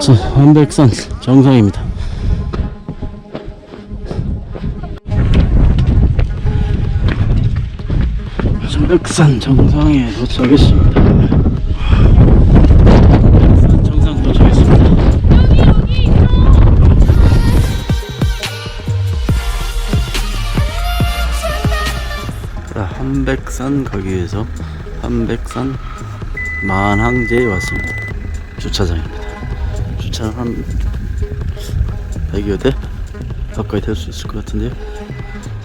자, 한백산 정상입니다. 한백산 정상에 도착했습니다. 한백산 거기에서 한백산 만항제에 왔습니다. 주차장입니다. 주차는 한 100여 대 가까이 될 수 있을 것 같은데요.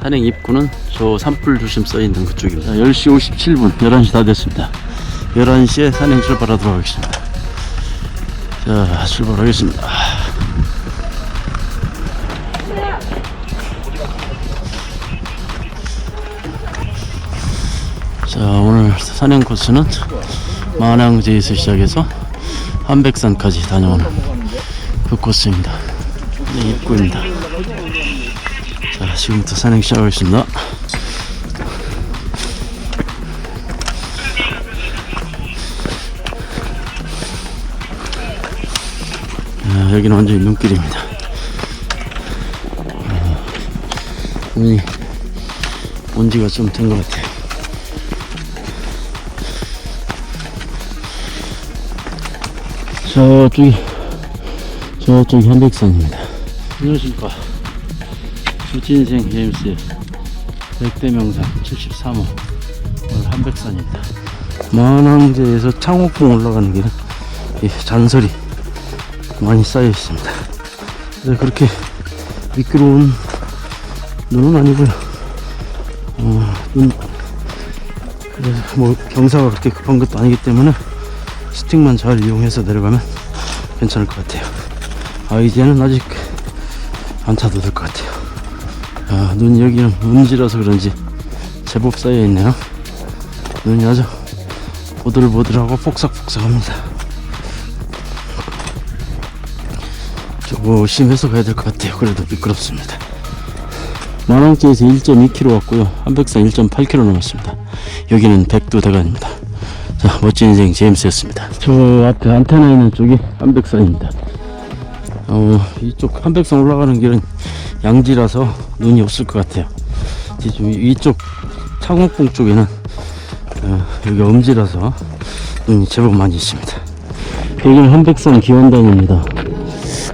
산행 입구는 저 산불 조심 써 있는 그쪽입니다. 10시 57분, 11시 다 됐습니다. 11시에 산행 출발하도록 하겠습니다. 자, 출발하겠습니다. 산행 코스는 만항제에서 시작해서 한백산까지 다녀오는 그 코스입니다. 네, 입구입니다. 자, 지금부터 산행 시작하겠습니다. 아, 여기는 완전히 눈길입니다. 아, 눈이 온 지가 좀 된 것 같아요. 저쪽이 저쪽이 한백산입니다. 안녕하십니까. 수진생 제임스의 백대 명산 73호 오늘 한백산입니다. 만항제에서 창옥봉 올라가는 길은 이 잔설이 많이 쌓여 있습니다. 그래서 그렇게 미끄러운 눈은 아니고요. 어, 눈 그래서 뭐 경사가 그렇게 급한 것도 아니기 때문에 스틱만 잘 이용해서 내려가면 괜찮을 것 같아요. 아, 이제는 아직 안 타도 될 것 같아요. 아, 눈 여기는 음지라서 그런지 제법 쌓여 있네요. 눈이 아주 보들보들하고 폭삭폭삭합니다. 조심해서 가야 될 것 같아요. 그래도 미끄럽습니다. 만왕제에서 1.2km 왔고요. 한백산 1.8km 남았습니다. 여기는 백두대간입니다. 자, 멋진 인생 제임스였습니다. 저 앞에 안테나 있는 쪽이 한백산입니다. 어, 이쪽 한백산 올라가는 길은 양지라서 눈이 없을 것 같아요. 지금 이쪽 창원봉 쪽에는 어, 여기 엄지라서 눈이 제법 많이 있습니다. 여기는 한백산 기원단입니다.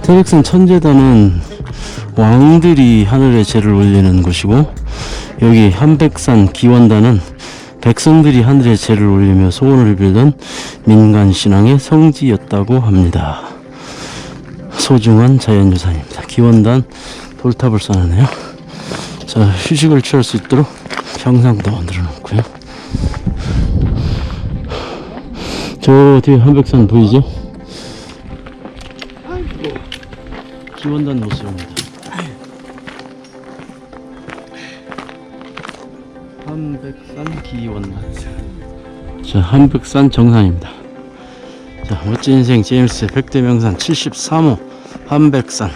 태백산 천재단은 왕들이 하늘에 제를 올리는 곳이고 여기 한백산 기원단은 백성들이 하늘에 제를 올리며 소원을 빌던 민간 신앙의 성지였다고 합니다. 소중한 자연유산입니다. 기원단 돌탑을 쌓아내요. 자, 휴식을 취할 수 있도록 평상도 만들어 놓고요. 저 뒤에 한백산 보이죠? 기원단 모습입니다. 한백산 기원단. 자, 한백산 정상입니다. 자, 멋진 인생 제임스 백대명산 73호 한백산.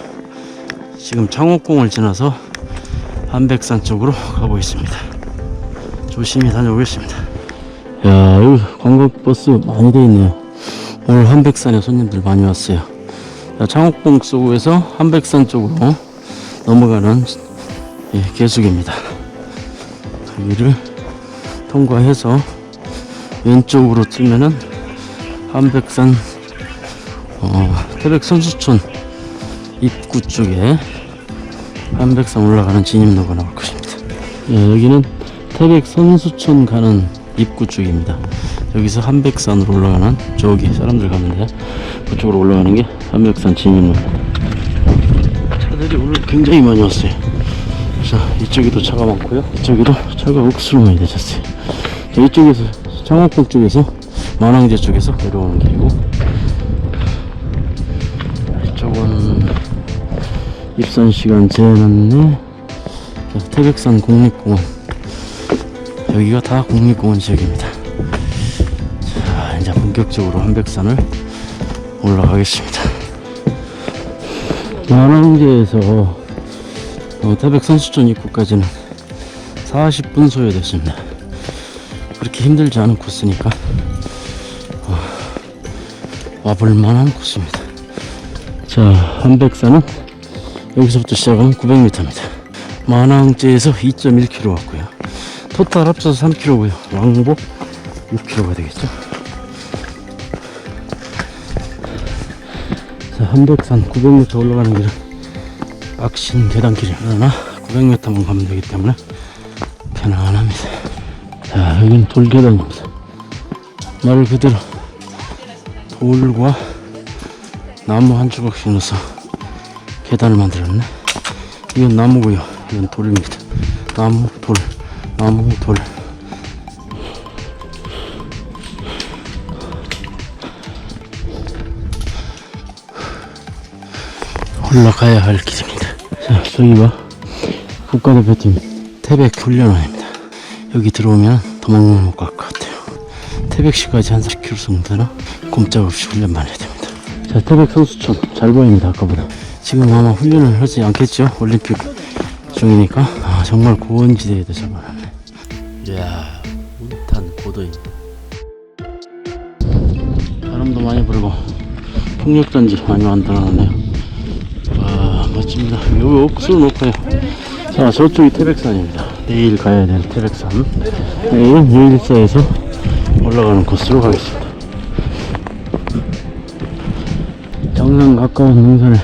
지금 창옥공을 지나서 한백산 쪽으로 가고 있습니다. 조심히 다녀오겠습니다. 야, 여기 관광버스 많이 돼 있네요. 오늘 한백산에 손님들 많이 왔어요. 자, 창옥봉 속에서 한백산 쪽으로 넘어가는 예, 계속입니다. 여기를 통과해서 왼쪽으로 뛰면은 한백산 어, 태백 선수촌 입구 쪽에 한백산 올라가는 진입로가 나올 것입니다. 예, 여기는 태백 선수촌 가는 입구 쪽입니다. 여기서 한백산으로 올라가는 저기 사람들 가는데 그쪽으로 올라가는 게 한백산 진입로입니다. 차들이 오늘 굉장히 많이 왔어요. 자, 이쪽에도 차가 많고요. 이쪽에도 차가 억수로 많이 되셨어요. 자, 이쪽에서 창원봉 쪽에서 만왕제 쪽에서 내려오는 길이고 이쪽은 입산 시간 제한네 태백산 국립공원 여기가 다 국립공원 지역입니다. 자, 이제 본격적으로 한백산을 올라가겠습니다. 만왕제에서 어, 태백 선수촌 입구까지는 40분 소요됐습니다. 그렇게 힘들지 않은 코스니까 어, 와볼 만한 코스입니다. 자, 한백산은 여기서부터 시작하면 900m입니다. 만왕제에서 2.1km 왔고요. 토탈 합쳐서 3km고요. 왕복 6km가 되겠죠. 자, 한백산 900m 올라가는 길은 빡신 계단길이 그러나 900m만 가면 되기 때문에 편안합니다. 자, 여기는 돌계단입니다. 말 그대로 돌과 나무 한 조각씩 넣어서 계단을 만들었네. 이건 나무고요. 이건 돌입니다. 나무, 돌, 나무, 돌. 올라가야 할 길입니다. 자, 저기가 국가대표팀 태백 훈련원입니다. 여기 들어오면 도망 못갈것 같아요. 태백시까지 한 40km 정도나 꼼짝없이 훈련만 해야 됩니다. 자, 태백 선수촌 잘 보입니다. 아까보다. 지금 아마 훈련을 하지 않겠죠? 올림픽 중이니까. 아, 정말 고원지대에도 잡아놨네. 이야, 운탄 고도입니다. 바람도 많이 불고 풍력단지 많이 만들어놨네요. 와, 멋집니다. 여기 억수로 높아요. 자, 저쪽이 태백산입니다. 내일 가야 될 태백산. 내일 유일사에서 올라가는 코스로 가겠습니다. 정상 가까운 능선에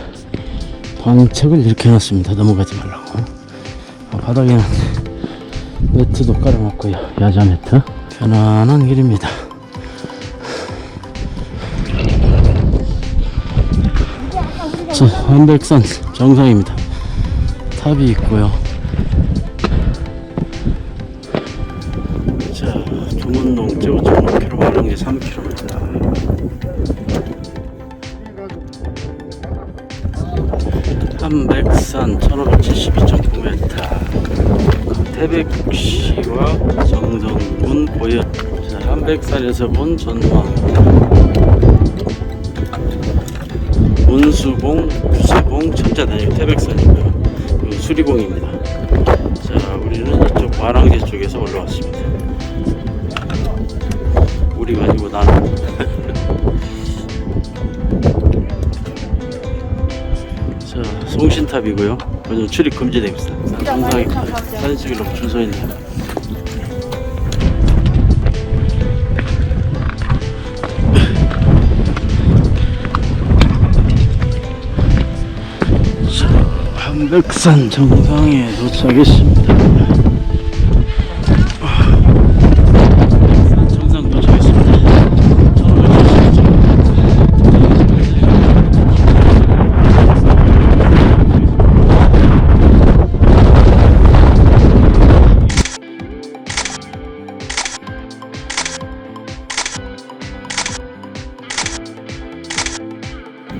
방책을 이렇게 해놨습니다. 넘어가지 말라고. 어, 바닥에는 매트도 깔아놨고요. 야자 매트. 편안한 길입니다. 자, 한백산 정상입니다. 탑이 있고요. 5.5km 가는 게 3km입니다. 한백산 1572.9m 태백시와 정성군 자, 한백산에서 본 전망. 운수봉, 구세봉, 천자단이 태백산이고요. 수리봉입니다. 자 우리는 이쪽 관왕제 쪽에서 올라왔습니다 우리가 아니고 나는 자, 송신탑이고요. 오늘 출입 있습니다. 정상입니다. 사진 찍으려고 줄 서 있네요. 자, 한백산 정상에 도착했습니다.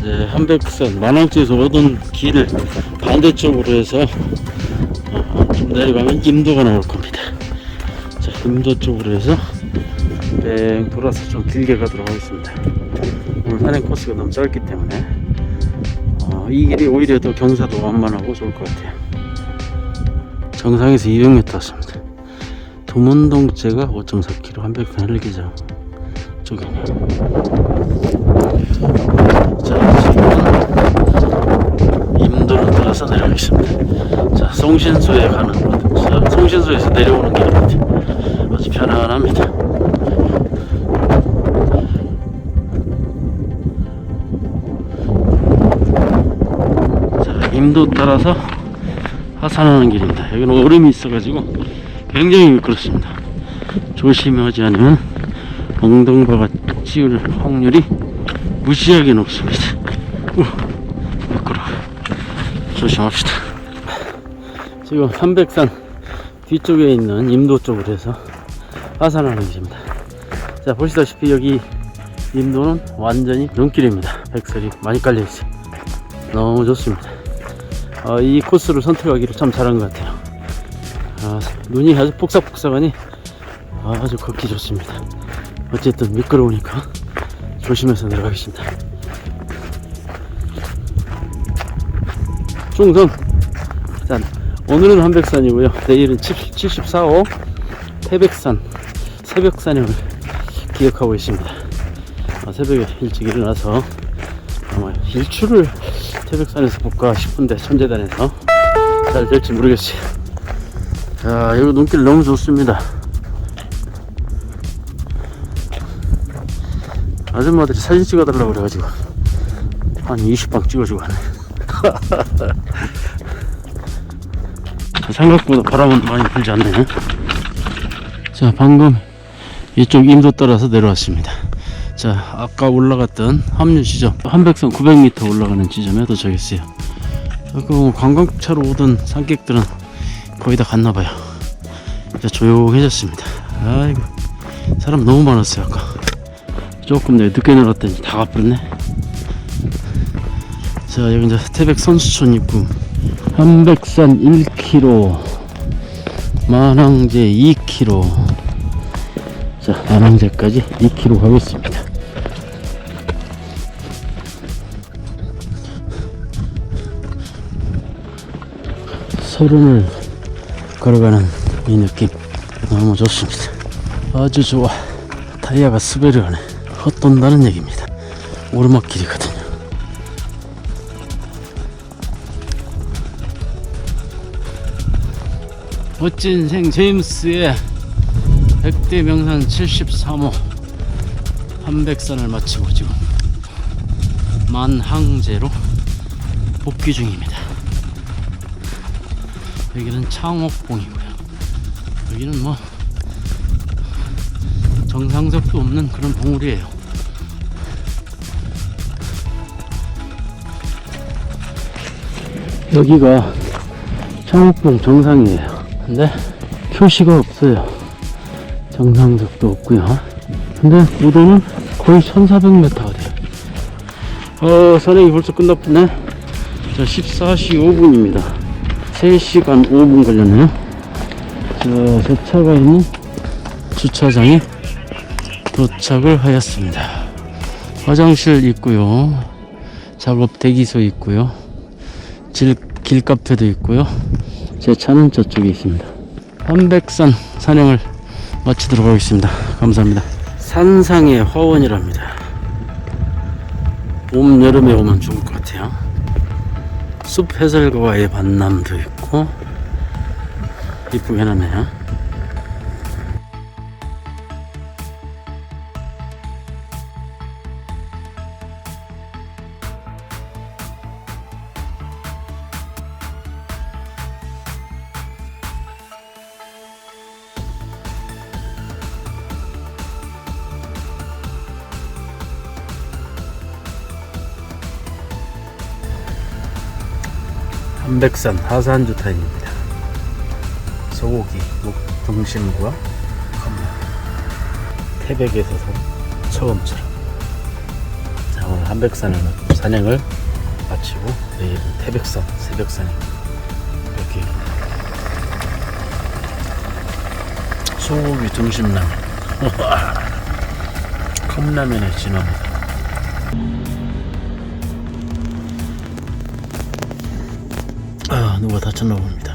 이제 한백산 만왕지에서 오던 길을 반대쪽으로 해서 어, 좀 내려가면 임도가 나올 겁니다. 자, 임도 쪽으로 해서 뺑 돌아서 좀 길게 가도록 하겠습니다. 오늘 산행 코스가 너무 짧기 때문에 어, 이 길이 오히려 더 경사도 완만하고 좋을 것 같아요. 정상에서 200m 왔습니다. 도문동제가 5.4km, 한백산 헬기장 쪽이네요. 자, 지금은 임도를 따라서 내려가겠습니다. 자, 송신소에 가는 것. 자, 송신소에서 내려오는 길입니다. 아주 편안합니다. 자, 임도 따라서 하산하는 길입니다. 여기는 얼음이 있어가지고 굉장히 미끄럽습니다. 조심하지 않으면 엉덩바가 찌울 확률이 무시하게 높습니다. 우, 미끄러워. 조심합시다. 지금 300산 뒤쪽에 있는 임도 쪽으로 해서 하산하는 길입니다. 자, 보시다시피 여기 임도는 완전히 눈길입니다. 백설이 많이 깔려있어요. 너무 좋습니다. 어, 이 코스를 선택하기를 참 잘한 것 같아요. 아, 눈이 아주 폭삭폭삭하니 아주 걷기 좋습니다. 어쨌든 미끄러우니까 조심해서 내려가겠습니다. 충성! 자, 오늘은 한백산이고요. 내일은 74호 태백산 새벽 산행을 기억하고 있습니다. 아, 새벽에 일찍 일어나서 아마 일출을 태백산에서 볼까 싶은데 천재단에서 잘 될지 모르겠어요. 자, 여기 눈길 너무 좋습니다. 아줌마들이 사진 찍어달라고 그래가지고 한 20방 찍어주고 하네. 생각보다 바람은 많이 불지 않네. 자, 방금 이쪽 임도 따라서 내려왔습니다. 자, 아까 올라갔던 합류 지점, 한백선 900m 올라가는 지점에 도착했어요. 뭐 관광차로 오던 산객들은 거의 다 갔나봐요. 조용해졌습니다. 아이고, 사람 너무 많았어요, 아까. 조금 내가 늦게 내려왔더니 다 가버렸네. 자, 여기 이제 태백 선수촌 입구. 한백산 1km, 만항제 2km. 자, 만항제까지 2km 가고 있습니다. 서른을 걸어가는 이 느낌 너무 좋습니다. 아주 좋아. 타이어가 스베르 하네. 헛돈다는 얘기입니다. 오르막길이거든요. 멋진 생 제임스의 백대 명산 73호 한백산을 마치고 지금 만항제로 복귀 중입니다. 여기는 창옥봉이고요. 여기는 뭐 정상적도 없는 그런 봉우리예요. 여기가 창옥봉 정상이에요. 근데 표시가 없어요. 정상적도 없고요. 근데 무도는 거의 1400m가 돼요. 어, 선행이 벌써 끝났네. 자, 14시 5분입니다. 3시간 5분 걸렸네요. 자, 제 차가 있는 주차장에 도착을 하였습니다. 화장실 있고요. 작업 대기소 있고요. 질, 길카페도 있고요. 제 차는 저쪽에 있습니다. 한백산 산행을 마치도록 하겠습니다. 감사합니다. 산상의 화원이랍니다. 봄, 여름에 오면 좋을 것 같아요. 숲 해설가와의 만남도 있고, 이쁘게 해놨네요. 한백산 하산주 타임입니다. 소고기, 목, 등심과 컵라면. 태백에서 처음처럼. 자, 오늘 한백산에는 산행을 마치고 내일은 태백산, 새벽산행 이렇게 소고기 등심라면 컵라면에 진화입니다. 누가 다쳤나 봅니다.